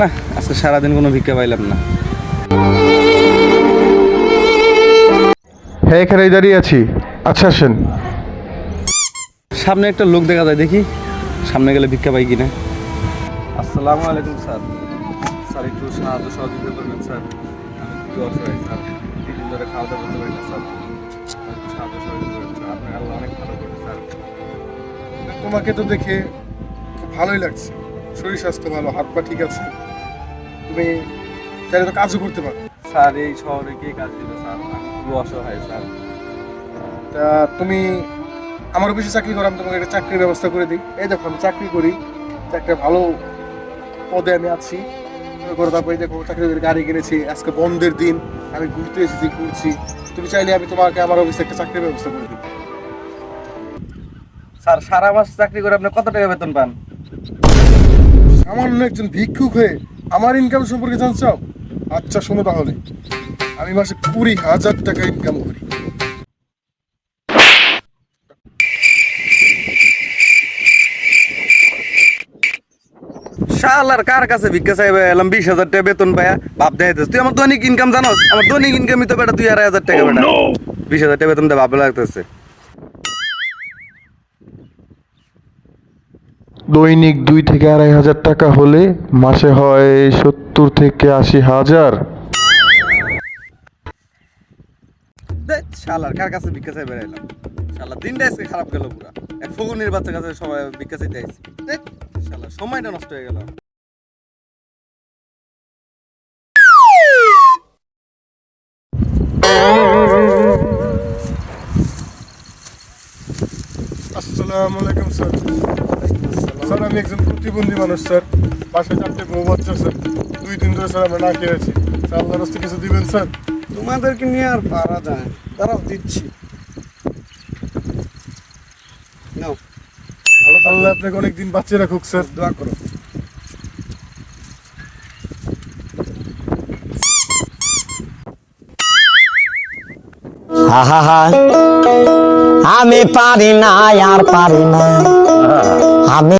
না আজকে সারাদিন কোনো ভিক্ষা পাইলাম না। হ্যাঁ এখানেই দাঁড়িয়ে আছি। আচ্ছা আসেন। সামনে একটা লোক দেখা যায় দেখি। সামনে গেলে ভিক্ষা পাই কিনা। আসসালামু আলাইকুম স্যার। স্যার একটু সাহায্য সহযোগিতা করবেন স্যার। আমি খুবই অসহায় স্যার। তিন দিন ধরে খাওয়া দাওয়া করতে পারি না স্যার। একটু সাহায্য সহযোগিতা করবেন স্যার। আপনার আল্লাহ অনেক ভালো করে স্যার। তোমাকে তো দেখে ভালোই লাগছে। শরীর স্বাস্থ্য ভালো হাত পা ঠিক আছে। তুমি চাইলে তো কাজও করতে পারো। স্যার এই শহরে কে কাজ দিবে স্যার? আমি খুবই অসহায় স্যার। তা তুমি আমার অফিসে চাকরি করো আমি তোমাকে একটা চাকরির ব্যবস্থা করে দিই। এই দেখো আমি চাকরি করি একটা ভালো পদে আমি আছি। করো তারপরে দেখো চাকরি করে গাড়ি কিনেছি আজকে বন্ধের দিন আমি ঘুরতে এসেছি ঘুরছি। তুমি চাইলে আমি তোমাকে আমার অফিসে একটা চাকরির ব্যবস্থা করে দিই। স্যার সারা মাস চাকরি করে আপনি কত টাকা বেতন পান? সামান্য একজন ভিক্ষুক হয়ে আমার ইনকাম সম্পর্কে চাও আচ্ছা শোনো তাহলে। আমি মাসে কুড়ি হাজার টাকা ইনকাম করি। শালার কার কাছে ভিক্ষা চাইবে? এলাম বিশ হাজার টাকা বেতন পায়া। বাপ দেয় তুই আমার দৈনিক ইনকাম জানোস? আমার দৈনিক ইনকামই তো বেটা দুই আড়াই হাজার টাকা বেটা। বিশ হাজার টাকা বেতন দেয় ভালো লাগতেছে। দৈনিক দুই থেকে আড়াই হাজার টাকা হলে মাসে হয় সত্তর থেকে আশি হাজার। দেখ, শালার কার কাছে ভিক্ষা চাইবে এলাম শালা দিনটা আজকে খারাপ গেল পুরা। এক ফগুনির বাচ্চা কাছে সবাই ভিক্ষা চাইতে আইছি। শালা সময়টা নষ্ট হয়ে গেল। আসসালামু আলাইকুম স্যার। স্যার আমি একজন প্রতিবন্ধী মানুষ স্যার। বাসায় চারটে বউ বাচ্চা স্যার দুই দিন ধরে স্যার আমরা না খেয়ে আছি। স্যার আল্লাহর রাস্তায় কিছু দিবেন স্যার? তোমাদেরকে নিয়ে আর পারা যায়। দাঁড়াও দিচ্ছি। নাও। ভালো আল্লাহ আপনাকে অনেক দিন বাঁচিয়ে রাখুক স্যার। দোয়া করো। আমি পারি না আর পারি না। আমি